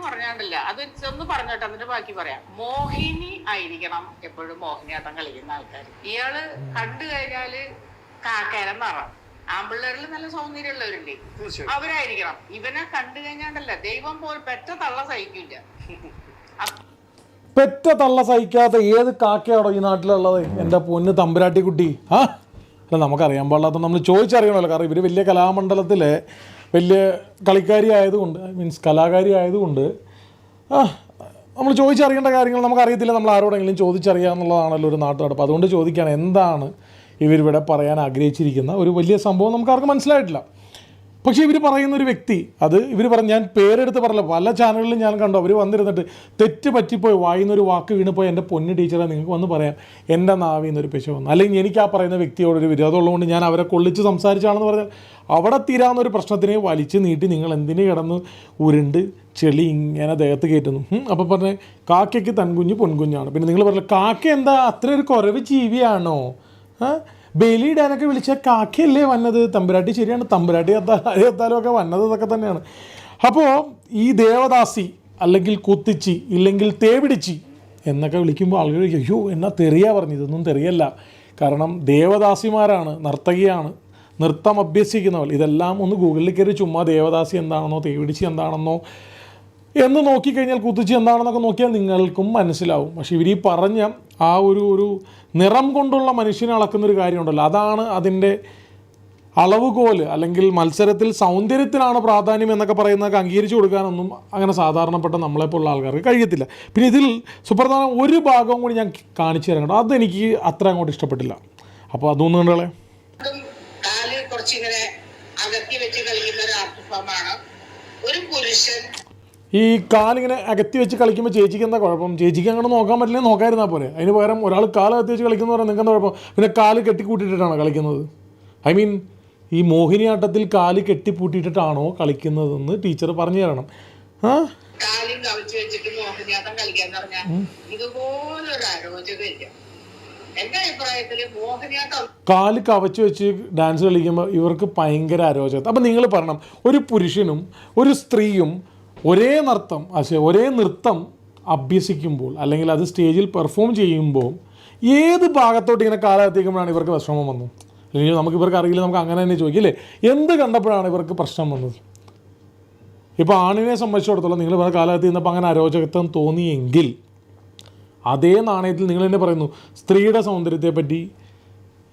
എന്ന് പറഞ്ഞാണ്ടല്ല. അത് ഒന്ന് പറഞ്ഞോട്ടെ എന്നിട്ട് ബാക്കി പറയാം. മോഹിനി ആയിരിക്കണം എപ്പോഴും മോഹിനിയാട്ടം കളിക്കുന്ന ആൾക്കാർ ഇയാൾ കണ്ടു കഴിഞ്ഞാൽ കാക്കേരം നിറം ആമ്പിള്ളേരിൽ നല്ല സൗന്ദര്യമുള്ളവരുണ്ട്. അവരായിരിക്കണം. ഇവനെ കണ്ടു കഴിഞ്ഞാണ്ടല്ല ദൈവം പോൽ പെറ്റ തള്ള സഹിക്കില്ല. പെറ്റ തള്ള സഹിക്കാത്ത ഏത് കാക്കയാണോ ഈ നാട്ടിലുള്ളത്? എന്റെ പൊന്ന് തമ്പുരാട്ടി കുട്ടി ആ അല്ല നമുക്കറിയാൻ പാടില്ലാത്ത നമ്മൾ ചോദിച്ചറിയണമല്ലോ. കാരണം ഇവർ വലിയ കലാമണ്ഡലത്തിലെ വലിയ കളിക്കാരി ആയതുകൊണ്ട് മീൻസ് കലാകാരി ആയതുകൊണ്ട് ആ നമ്മൾ ചോദിച്ചറിയേണ്ട കാര്യങ്ങൾ നമുക്കറിയത്തില്ല. നമ്മൾ ആരോടെങ്കിലും ചോദിച്ചറിയുക എന്നുള്ളതാണല്ലോ ഒരു നാട്ടു നടപ്പ് അതുകൊണ്ട് ചോദിക്കുകയാണ് എന്താണ് ഇവരിവിടെ പറയാൻ ആഗ്രഹിച്ചിരിക്കുന്ന ഒരു വലിയ സംഭവം നമുക്ക് ആർക്കും മനസ്സിലായിട്ടില്ല. പക്ഷേ ഇവർ പറയുന്ന ഒരു വ്യക്തി അത് ഇവർ പറഞ്ഞ ഞാൻ പേരെടുത്ത് പറഞ്ഞില്ല പല ചാനലുകളിലും ഞാൻ കണ്ടു അവർ വന്നിരുന്നിട്ട് തെറ്റ് പറ്റിപ്പോയി വായിന്നൊരു വാക്ക് വീണുപോയി എന്റെ പൊന്നു ടീച്ചറെ നിങ്ങൾക്ക് വന്ന് പറയാം എന്റെ നാവിൽ നിന്നൊരു പിശ വന്നു. അല്ലെങ്കിൽ എനിക്ക് ആ പറയുന്ന വ്യക്തിയോടൊരു വിരോധമുള്ളതുകൊണ്ട് ഞാൻ അവരെ കൊള്ളിച്ച് സംസാരിച്ചാണെന്ന് പറഞ്ഞാൽ അവിടെ തീരാവുന്ന ഒരു പ്രശ്നത്തിനെ വലിച്ചു നീട്ടി നിങ്ങൾ എന്തിനു കിടന്ന് ഉരുണ്ട് ചെളി ഇങ്ങനെ ദേഹത്ത് കയറ്റുന്നു. അപ്പോൾ പറഞ്ഞ കാക്കയ്ക്ക് തൻകുഞ്ഞ് പൊൻകുഞ്ഞാണ്. പിന്നെ നിങ്ങൾ പറഞ്ഞില്ല കാക്ക എന്താ അത്ര ഒരു കുറവ് ജീവിയാണോ? ആ ഡാനൊക്കെ വിളിച്ച കാക്കയല്ലേ വന്നത്? തമ്പുരാട്ടി ശരിയാണ്. തമ്പുരാട്ടി എത്താലും എത്താലും ഒക്കെ വന്നത് ഇതൊക്കെ തന്നെയാണ്. അപ്പോൾ ഈ ദേവദാസി അല്ലെങ്കിൽ കുത്തിച്ചി ഇല്ലെങ്കിൽ തേവിടിച്ചി എന്നൊക്കെ വിളിക്കുമ്പോൾ ആളുകൾ അയ്യോ എന്നാ തെറിയാ പറഞ്ഞു ഇതൊന്നും തെറിയല്ല. കാരണം ദേവദാസിമാരാണ് നർത്തകിയാണ്. നൃത്തം അഭ്യസിക്കുന്നവൾ ഇതെല്ലാം ഒന്ന് ഗൂഗിളിൽ കയറി ചുമ്മാ ദേവദാസി എന്താണെന്നോ തേവിടിച്ചി എന്താണെന്നോ എന്ന് നോക്കിക്കഴിഞ്ഞാൽ കുത്തിച്ച് എന്താണെന്നൊക്കെ നോക്കിയാൽ നിങ്ങൾക്കും മനസ്സിലാവും. പക്ഷേ ഇവർ ഈ പറഞ്ഞ ആ ഒരു ഒരു നിറം കൊണ്ടുള്ള മനുഷ്യനെ അളക്കുന്നൊരു കാര്യമുണ്ടല്ലോ. അതാണ് അതിന്റെ അളവുകോൽ അല്ലെങ്കിൽ മത്സരത്തിൽ സൗന്ദര്യത്തിനാണ് പ്രാധാന്യം എന്നൊക്കെ പറയുന്നതൊക്കെ അംഗീകരിച്ചു കൊടുക്കാനൊന്നും അങ്ങനെ സാധാരണപ്പെട്ട നമ്മളെപ്പോലുള്ള ആൾക്കാർക്ക് കഴിയത്തില്ല. പിന്നെ ഇതിൽ സുപ്രധാന ഒരു ഭാഗവും കൂടി ഞാൻ കാണിച്ചു തരാം കേട്ടോ അതെനിക്ക് അത്ര അങ്ങോട്ട് ഇഷ്ടപ്പെട്ടില്ല. അപ്പോൾ അതൊന്നും കണ്ടോളെ. കുറച്ചിങ്ങനെ അകത്തി വെച്ച് കളിക്കുന്ന ഒരു ഒരു പുരുഷൻ ഈ കാലിങ്ങനെ അകത്തി വെച്ച് കളിക്കുമ്പോൾ ചേച്ചിക്ക് എന്താ കുഴപ്പം? ചേച്ചിക്ക് അങ്ങനെ നോക്കാൻ പറ്റില്ല നോക്കാമായിരുന്നാൽ പോലെ അതിന് പകരം ഒരാൾ കാൽ അകത്തി വെച്ച് കളിക്കുന്ന പറഞ്ഞാൽ നിങ്ങൾക്ക് എന്താ കുഴപ്പം? പിന്നെ കാൽ കെട്ടിക്കൂട്ടിയിട്ടാണോ കളിക്കുന്നത്? ഐ മീൻ ഈ മോഹിനിയാട്ടത്തിൽ കാൽ കെട്ടിപ്പൂട്ടിയിട്ടാണോ കളിക്കുന്നതെന്ന് ടീച്ചർ പറഞ്ഞു തരണം. ആ? കാലും കവിച്ചു വെച്ചിട്ട് മോഹിനിയാട്ടം കളിക്കാന്ന് പറഞ്ഞാൽ ഇതുപോലൊരു അരോചകമില്ല എന്റെ അഭിപ്രായത്തിൽ മോഹിനിയാട്ടം കാൽ കവച്ച് വെച്ച് ഡാൻസ് കളിക്കുമ്പോൾ ഇവർക്ക് ഭയങ്കര അരോചകത. അപ്പം നിങ്ങൾ പറയണം ഒരു പുരുഷനും ഒരു സ്ത്രീയും ഒരേ നൃത്തം ഒരേ നൃത്തം അഭ്യസിക്കുമ്പോൾ അല്ലെങ്കിൽ അത് സ്റ്റേജിൽ പെർഫോം ചെയ്യുമ്പോൾ ഏത് ഭാഗത്തോട്ട് ഇങ്ങനെ കാലകത്തിക്കുമ്പോഴാണ് ഇവർക്ക് വിഷമം വന്നു അല്ലെങ്കിൽ നമുക്ക് ഇവർക്ക് അറിയില്ല നമുക്ക് അങ്ങനെ തന്നെ ചോദിക്കില്ലേ എന്ത് കണ്ടപ്പോഴാണ് ഇവർക്ക് പ്രശ്നം വന്നത്? ഇപ്പോൾ ആണിനെ സംബന്ധിച്ചിടത്തോളം നിങ്ങൾ പറഞ്ഞ കാലത്ത് നിന്നപ്പോൾ അങ്ങനെ അരോചകത്വം തോന്നിയെങ്കിൽ അതേ നാണയത്തിൽ നിങ്ങൾ തന്നെ പറയുന്നു സ്ത്രീയുടെ സൗന്ദര്യത്തെപ്പറ്റി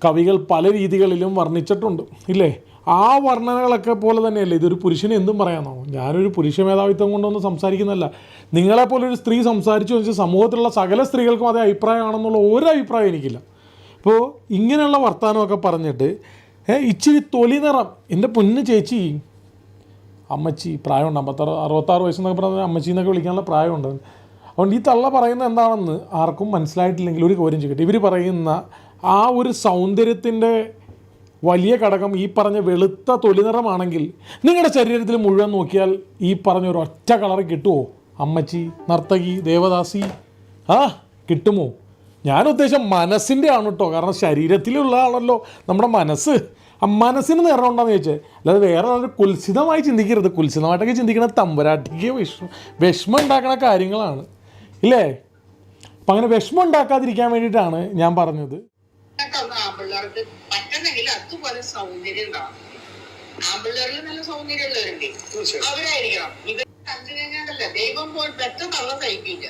കവികൾ പല രീതികളിലും വർണിച്ചിട്ടുണ്ട് ഇല്ലേ? ആ വർണനകളൊക്കെ പോലെ തന്നെയല്ലേ? ഇതൊരു പുരുഷന് എന്തും പറയാമെന്നോ ഞാനൊരു പുരുഷ മേധാവിത്വം കൊണ്ടൊന്നും സംസാരിക്കുന്നല്ല നിങ്ങളെപ്പോലെ ഒരു സ്ത്രീ സംസാരിച്ചു വെച്ചാൽ സമൂഹത്തിലുള്ള സകല സ്ത്രീകൾക്കും അതേ അഭിപ്രായമാണെന്നുള്ള ഒരു അഭിപ്രായം എനിക്കില്ല. അപ്പോൾ ഇങ്ങനെയുള്ള വർത്തമാനമൊക്കെ പറഞ്ഞിട്ട് ഇച്ചിരി തൊലി നിറം. എന്റെ പൊന്ന് ചേച്ചി അമ്മച്ചി പ്രായമുണ്ട്. അമ്പത്താറ് അറുപത്താറ് വയസ്സെന്നൊക്കെ പറഞ്ഞാൽ അമ്മച്ചി എന്നൊക്കെ വിളിക്കാനുള്ള പ്രായമുണ്ട്. അതുകൊണ്ട് ഈ തള്ള പറയുന്നത് എന്താണെന്ന് ആർക്കും മനസ്സിലായിട്ടില്ലെങ്കിൽ ഒരു കാര്യം ചെയ്യട്ടെ. ഇവർ പറയുന്ന ആ ഒരു സൗന്ദര്യത്തിന്റെ വലിയ ഘടകം ഈ പറഞ്ഞ വെളുത്ത തൊലിനിറമാണെങ്കിൽ നിങ്ങളുടെ ശരീരത്തിൽ മുഴുവൻ നോക്കിയാൽ ഈ പറഞ്ഞ ഒരു ഒറ്റ കളർ കിട്ടുമോ അമ്മച്ചി നർത്തകി ദേവദാസി? ആ കിട്ടുമോ? ഞാൻ ഉദ്ദേശം മനസ്സിന്റെ ആണ് കേട്ടോ കാരണം ശരീരത്തിലുള്ള ആണല്ലോ നമ്മുടെ മനസ്സ്. ആ മനസ്സിന് നിറം ഉണ്ടോയെന്ന് ചോദിച്ചാൽ അല്ലാതെ വേറെ ആളൊരു കുൽസിതമായി ചിന്തിക്കരുത്. കുൽസിതമായിട്ടൊക്കെ ചിന്തിക്കണ തമ്പുരാട്ടിക്ക് വിഷമം. വിഷമം ഉണ്ടാക്കുന്ന കാര്യങ്ങളാണ്. ഇല്ലേ? അപ്പം അങ്ങനെ വിഷമം ഉണ്ടാക്കാതിരിക്കാൻ വേണ്ടിയിട്ടാണ് ഞാൻ പറഞ്ഞത്. ഒന്നും ആമ്പിള്ളേർക്ക് പറ്റണമെങ്കിൽ അതുപോലെ സൗന്ദര്യം ഉണ്ടാവും ആമ്പിള്ളേരിൽ നല്ല സൗന്ദര്യം ഉള്ളവരുണ്ട്. അവരായിരിക്കണം. ഇത് കണ്ടു കഴിഞ്ഞാലല്ല ദൈവം പോയി പെറ്റ അവർ സഹിക്കില്ല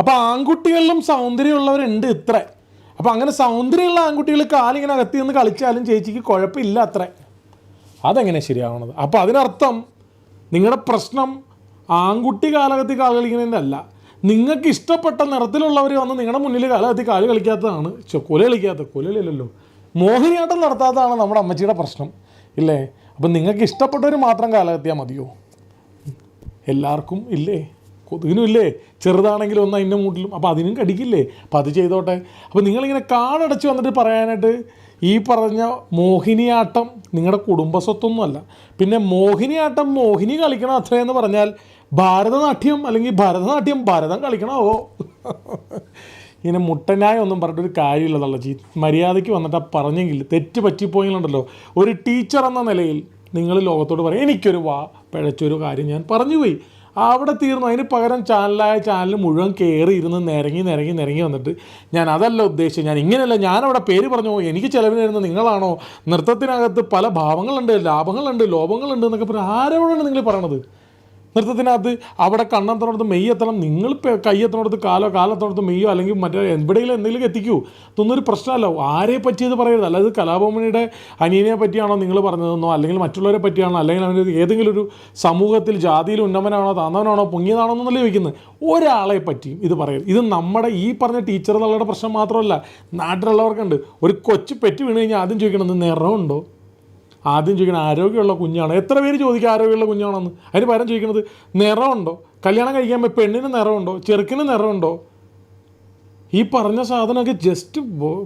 അപ്പൊ ആൺകുട്ടികളിലും സൗന്ദര്യമുള്ളവരുണ്ട് ഇത്ര. അപ്പൊ അങ്ങനെ സൗന്ദര്യമുള്ള ആൺകുട്ടികൾ കാലിങ്ങനെ അകത്തി നിന്ന് കളിച്ചാലും ചേച്ചിക്ക് കുഴപ്പമില്ല അത്ര. അതെങ്ങനെ ശരിയാവണത്? അപ്പോൾ അതിനർത്ഥം നിങ്ങളുടെ പ്രശ്നം ആൺകുട്ടി കാലകത്തി കാൽ കളിക്കുന്നതിന്റെ അല്ല. നിങ്ങൾക്ക് ഇഷ്ടപ്പെട്ട നിറത്തിലുള്ളവർ വന്ന് നിങ്ങളുടെ മുന്നിൽ കാലകത്തി കാൽ കളിക്കാത്തതാണ്. കൊല കളിക്കാത്ത കൊലയില്ലല്ലോ. മോഹിനിയാട്ടം നടത്താത്തതാണ് നമ്മുടെ അമ്മച്ചിയുടെ പ്രശ്നം. ഇല്ലേ? അപ്പം നിങ്ങൾക്ക് ഇഷ്ടപ്പെട്ടവർ മാത്രം കാലകത്തിയാൽ മതിയോ? എല്ലാവർക്കും ഇല്ലേ? കൊതുകിനും ഇല്ലേ? ചെറുതാണെങ്കിലും ഒന്ന് അതിന്റെ മൂട്ടിലും. അപ്പോൾ അതിനും കടിക്കില്ലേ? അപ്പോൾ അത് ചെയ്തോട്ടെ. അപ്പോൾ നിങ്ങളിങ്ങനെ കാടടച്ച് വന്നിട്ട് പറയാനായിട്ട് ഈ പറഞ്ഞ മോഹിനിയാട്ടം നിങ്ങളുടെ കുടുംബസ്വത്തൊന്നുമല്ല. പിന്നെ മോഹിനിയാട്ടം മോഹിനി കളിക്കണം അത്രയെന്ന് പറഞ്ഞാൽ ഭാരതനാട്യം അല്ലെങ്കിൽ ഭരതനാട്യം ഭരതം കളിക്കണമോ ഇങ്ങനെ മുട്ടനായ ഒന്നും പറഞ്ഞിട്ടൊരു കാര്യമില്ലെന്നുള്ള ചീ മര്യാദയ്ക്ക് വന്നിട്ട് പറഞ്ഞെങ്കിൽ തെറ്റ് പറ്റിപ്പോയെങ്കിലുണ്ടല്ലോ. ഒരു ടീച്ചർ എന്ന നിലയിൽ നിങ്ങൾ ലോകത്തോട് പറയും എനിക്കൊരു വാ പിഴച്ചൊരു കാര്യം ഞാൻ പറഞ്ഞുപോയി. അവിടെ തീർന്നു. അതിന് പകരം ചാനലായ ചാനൽ മുഴുവൻ കയറി ഇരുന്ന് നിരങ്ങി നിരങ്ങി നിരങ്ങി വന്നിട്ട് ഞാൻ അതല്ല ഉദ്ദേശിച്ചത്. ഞാൻ ഇങ്ങനെയല്ല ഞാനവിടെ പേര് പറഞ്ഞു. എനിക്ക് ചിലവിന് തരുന്ന നിങ്ങളാണോ? നൃത്തത്തിനകത്ത് പല ഭാവങ്ങളുണ്ട് ലാഭങ്ങളുണ്ട് ലോഭങ്ങളുണ്ട് എന്നൊക്കെ പറഞ്ഞ് ആരോടാണ് നിങ്ങൾ പറയണത്? നൃത്തത്തിനകത്ത് അവിടെ കണ്ണെത്തണടുത്ത് മെയ്യെത്തണം. നിങ്ങൾ ഇപ്പം കാലോ കാലെത്തണടുത്ത് മെയ്യോ അല്ലെങ്കിൽ മറ്റേ എവിടെയെങ്കിലും എന്തെങ്കിലും എത്തിക്കൂ. ഇതൊന്നൊരു പ്രശ്നമല്ല. ആരെ പറ്റിയത് പറയരുത്. അല്ലാതെ കലാഭവനിയുടെ അനിയനെ പറ്റിയാണോ നിങ്ങൾ പറഞ്ഞതെന്നോ അല്ലെങ്കിൽ മറ്റുള്ളവരെ പറ്റിയാണോ അല്ലെങ്കിൽ അവന്റെ ഏതെങ്കിലും ഒരു സമൂഹത്തിൽ ജാതിയിൽ ഉന്നമനാണോ താന്നവനാണോ പൊങ്ങിയതാണോ എന്നല്ലേ ചോദിക്കുന്നത്. ഒരാളെ പറ്റിയും ഇത് പറയരുത്. ഇത് നമ്മുടെ ഈ പറഞ്ഞ ടീച്ചർ എന്നുള്ളവരുടെ പ്രശ്നം മാത്രമല്ല. നാട്ടിലുള്ളവർക്കുണ്ട്. ഒരു കൊച്ചു പെറ്റ് വീണ് കഴിഞ്ഞാൽ ആദ്യം ചോദിക്കണത് നിറമുണ്ടോ? ആദ്യം ചോദിക്കണം ആരോഗ്യമുള്ള കുഞ്ഞാണോ? എത്ര പേര് ചോദിക്കുക ആരോഗ്യമുള്ള കുഞ്ഞാണെന്ന്? അതിന് പകരം ചോദിക്കുന്നത് നിറമുണ്ടോ കല്യാണം കഴിക്കാൻ പോയി പെണ്ണിന് നിറമുണ്ടോ ചെറുക്കിന് നിറമുണ്ടോ ഈ പറഞ്ഞ സാധനമൊക്കെ ജസ്റ്റ്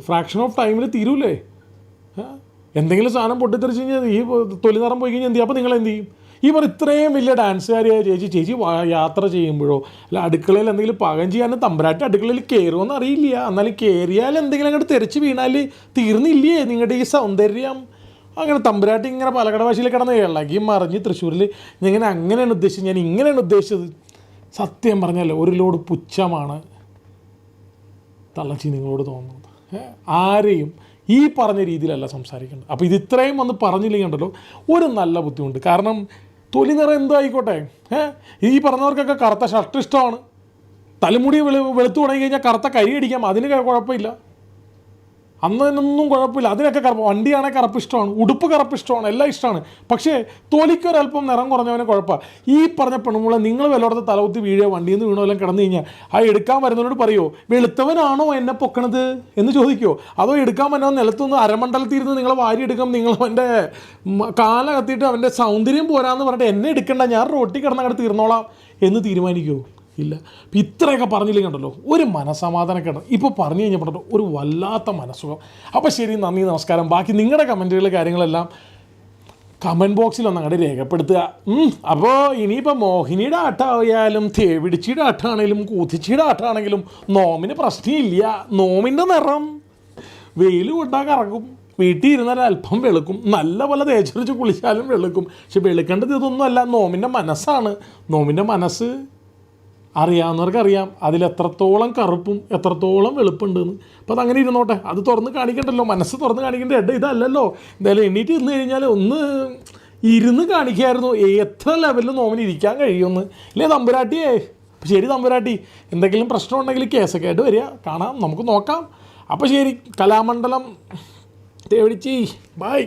ഫ്രാക്ഷൻ ഓഫ് ടൈമിൽ തീരൂലേ? എന്തെങ്കിലും സാധനം പൊട്ടിത്തെറിച്ച് കഴിഞ്ഞാൽ ഈ തൊലി നിറം പോയി കഴിഞ്ഞാൽ എന്ത് ചെയ്യും? അപ്പോൾ നിങ്ങൾ എന്ത് ചെയ്യും? ഈ പറഞ്ഞ ഇത്രയും വലിയ ഡാൻസുകാരിയായ ചേച്ചി ചേച്ചി യാത്ര ചെയ്യുമ്പോഴോ അല്ല അടുക്കളയിൽ എന്തെങ്കിലും പാകം ചെയ്യാൻ തമ്പരാട്ടി അടുക്കളയിൽ കയറുമെന്ന് അറിയില്ല എന്നാലും കയറിയാൽ എന്തെങ്കിലും അങ്ങോട്ട് തെറിച്ച് വീണാൽ തീർന്നില്ലേ നിങ്ങളുടെ ഈ സൗന്ദര്യം? അങ്ങനെ തമ്പുരാട്ടി ഇങ്ങനെ പാലക്കാട് ഭാഷയിൽ കിടന്ന് ഇളകി മറിഞ്ഞ് തൃശ്ശൂരിൽ ഇങ്ങനെ അങ്ങനെയാണ് ഉദ്ദേശിച്ചത്. ഞാൻ ഇങ്ങനെയാണ് ഉദ്ദേശിച്ചത്. സത്യം പറഞ്ഞാൽ ഒരു ലോഡ് പുച്ഛമാണ് തള്ളച്ചി നിങ്ങളോട് തോന്നുന്നത്. ആരെയും ഈ പറഞ്ഞ രീതിയിലല്ല സംസാരിക്കേണ്ടത്. അപ്പോൾ ഇത് ഇത്രയും വന്ന് പറഞ്ഞില്ലെങ്കിൽ ഉണ്ടല്ലോ ഒരു നല്ല ബുദ്ധിമുട്ട്. കാരണം തൊലി നിറം എന്തായിക്കോട്ടെ? ഈ പറഞ്ഞവർക്കൊക്കെ കറുത്ത ഷർട്ട് ഇഷ്ടമാണ്. തലമുടി വെളു വെളുത്തു തുടങ്ങി കഴിഞ്ഞാൽ കറുത്ത കൈ അടിക്കാം. അതിന് കുഴപ്പമില്ല. അന്ന് അതിനൊന്നും കുഴപ്പമില്ല. അതിനൊക്കെ കറുപ്പ് വണ്ടിയാണെങ്കിൽ കറുപ്പ് ഇഷ്ടമാണ് ഉടുപ്പ് കറുപ്പ് ഇഷ്ടമാണ് എല്ലാം ഇഷ്ടമാണ്. പക്ഷേ തോലിക്കൊരല്പം നിറം കുറഞ്ഞവനെ കുഴപ്പമാണ് ഈ പറഞ്ഞ പെണ്ണുമുള്ള നിങ്ങൾ വല്ലയിടത്ത് തലകുത്തി വീഴുക വണ്ടിയിൽ നിന്ന് വീണോ എല്ലാം കിടന്നു കഴിഞ്ഞാൽ ആ എടുക്കാൻ വരുന്നവരോട് പറയുമോ വെളുത്തവനാണോ എന്നെ പൊക്കണത്? എന്ന് ചോദിക്കുമോ അതോ എടുക്കാൻ വരുന്നവൻ നിലത്തുനിന്ന് അരമണ്ഡലത്തിൽ ഇരുന്ന് നിങ്ങളെ വാരി എടുക്കാം നിങ്ങൾ അവന്റെ കാല കത്തിയിട്ട് അവന്റെ സൗന്ദര്യം പോരാന്ന് പറഞ്ഞിട്ട് എന്നെ എടുക്കണ്ട ഞാൻ റോട്ടി കിടന്നങ്ങോട്ട് തീർന്നോളാം എന്ന് തീരുമാനിക്കുമോ ഇല്ല. അപ്പം ഇത്രയൊക്കെ പറഞ്ഞില്ലെങ്കിൽ ഉണ്ടല്ലോ ഒരു മനസമാധാനക്കേട് ഇപ്പോൾ പറഞ്ഞു കഴിഞ്ഞപ്പോൾ ഒരു വല്ലാത്ത മനസ്സുഖം. അപ്പോൾ ശരി നന്ദി നമസ്കാരം. ബാക്കി നിങ്ങളുടെ കമന്റുകൾ കാര്യങ്ങളെല്ലാം കമന്റ് ബോക്സിൽ ഒന്ന് അങ്ങോട്ട് രേഖപ്പെടുത്തുക അപ്പോൾ ഇനിയിപ്പോൾ മോഹിനിയുടെ ആട്ടമായാലും തേവിടിച്ചിയുടെ ആട്ടാണെങ്കിലും കൂത്തിച്ചിയുടെ ആട്ടാണെങ്കിലും നോമിന് പ്രശ്നമില്ല. നോമിന്റെ നിറം വെയിൽ കൊണ്ടാൽ കറക്കും വീട്ടിൽ ഇരുന്നാൽ അല്പം വെളുക്കും. നല്ല പോലെ തേച്ചൊരിച്ച് കുളിച്ചാലും വെളുക്കും. പക്ഷെ വെളുക്കേണ്ടത് ഇതൊന്നും അല്ല നോമിന്റെ മനസ്സാണ്. നോമിന്റെ മനസ്സ് അറിയാവുന്നവർക്ക് അറിയാം അതിൽ എത്രത്തോളം കറുപ്പും എത്രത്തോളം വെളുപ്പുണ്ടെന്ന്. അപ്പോൾ അതങ്ങനെ ഇരുന്നോട്ടെ. അത് തുറന്ന് കാണിക്കണ്ടല്ലോ. മനസ്സ് തുറന്ന് കാണിക്കേണ്ട. ഇട ഇതല്ലല്ലോ. എന്തായാലും എണ്ണീറ്റ് ഇരുന്ന് കഴിഞ്ഞാൽ ഒന്ന് ഇരുന്ന് കാണിക്കായിരുന്നു. എത്ര ലെവലിൽ നോമിന് ഇരിക്കാൻ കഴിയുമെന്ന്. ഇല്ലേ തമ്പുരാട്ടിയേ? ശരി തമ്പുരാട്ടി. എന്തെങ്കിലും പ്രശ്നം ഉണ്ടെങ്കിൽ കേസൊക്കെ ആയിട്ട് വരിക. കാണാം. നമുക്ക് നോക്കാം. അപ്പോൾ ശരി കലാമണ്ഡലം തേവിടിച്ചി ബൈ.